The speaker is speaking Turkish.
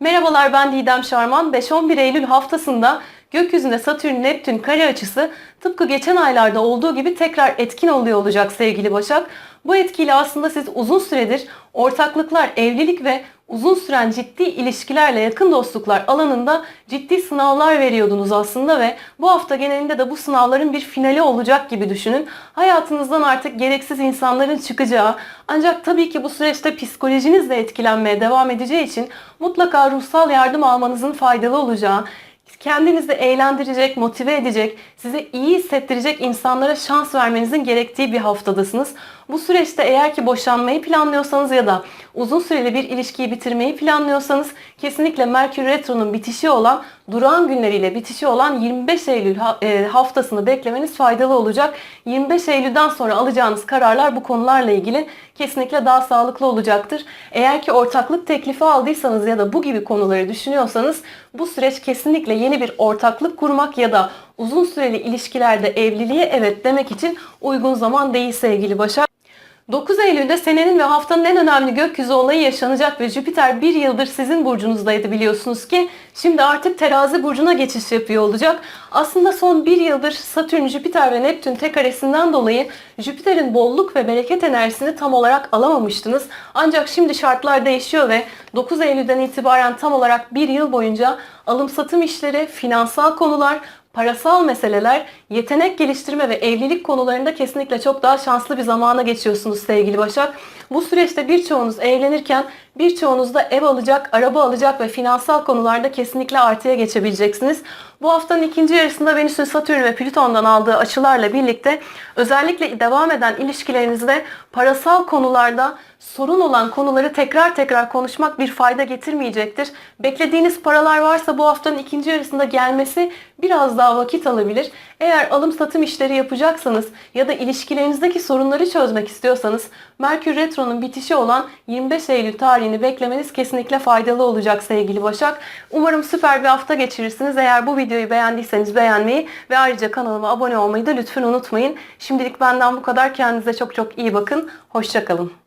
Merhabalar ben Didem Şarman. 5-11 Eylül haftasında gökyüzünde Satürn-Neptün kare açısı tıpkı geçen aylarda olduğu gibi tekrar etkin oluyor olacak sevgili Başak. Bu etkiyle aslında siz uzun süredir ortaklıklar, evlilik ve uzun süren ciddi ilişkilerle yakın dostluklar alanında ciddi sınavlar veriyordunuz aslında ve bu hafta genelinde de bu sınavların bir finali olacak gibi düşünün. Hayatınızdan artık gereksiz insanların çıkacağı ancak tabii ki bu süreçte psikolojiniz de etkilenmeye devam edeceği için mutlaka ruhsal yardım almanızın faydalı olacağı, kendinizi eğlendirecek, motive edecek, size iyi hissettirecek insanlara şans vermenizin gerektiği bir haftadasınız. Bu süreçte eğer ki boşanmayı planlıyorsanız ya da uzun süreli bir ilişkiyi bitirmeyi planlıyorsanız kesinlikle Merkür Retro'nun bitişi olan, durağan günleriyle bitişi olan 25 Eylül e, haftasını beklemeniz faydalı olacak. 25 Eylül'den sonra alacağınız kararlar bu konularla ilgili kesinlikle daha sağlıklı olacaktır. Eğer ki ortaklık teklifi aldıysanız ya da bu gibi konuları düşünüyorsanız bu süreç kesinlikle yeni bir ortaklık kurmak ya da uzun süreli ilişkilerde evliliğe evet demek için uygun zaman değil sevgili Başak. 9 Eylül'de senenin ve haftanın en önemli gökyüzü olayı yaşanacak ve Jüpiter bir yıldır sizin burcunuzdaydı biliyorsunuz ki şimdi artık terazi burcuna geçiş yapıyor olacak. Aslında son bir yıldır Satürn, Jüpiter ve Neptün tek karesinden dolayı Jüpiter'in bolluk ve bereket enerjisini tam olarak alamamıştınız. Ancak şimdi şartlar değişiyor ve 9 Eylül'den itibaren tam olarak bir yıl boyunca alım satım işleri, finansal konular, parasal meseleler, yetenek geliştirme ve evlilik konularında kesinlikle çok daha şanslı bir zamana geçiyorsunuz sevgili Başak. Bu süreçte birçoğunuz evlenirken birçoğunuz da ev alacak, araba alacak ve finansal konularda kesinlikle artıya geçebileceksiniz. Bu haftanın ikinci yarısında Venüs'ün Satürn ve Plüton'dan aldığı açılarla birlikte özellikle devam eden ilişkilerinizde parasal konularda sorun olan konuları tekrar tekrar konuşmak bir fayda getirmeyecektir. Beklediğiniz paralar varsa bu haftanın ikinci yarısında gelmesi biraz daha vakit alabilir. Eğer alım satım işleri yapacaksanız ya da ilişkilerinizdeki sorunları çözmek istiyorsanız Merkür Retro'nun bitişi olan 25 Eylül tarihini beklemeniz kesinlikle faydalı olacak sevgili Başak. Umarım süper bir hafta geçirirsiniz. Eğer bu videoyu beğendiyseniz beğenmeyi ve ayrıca kanalıma abone olmayı da lütfen unutmayın. Şimdilik benden bu kadar. Kendinize çok çok iyi bakın. Hoşçakalın.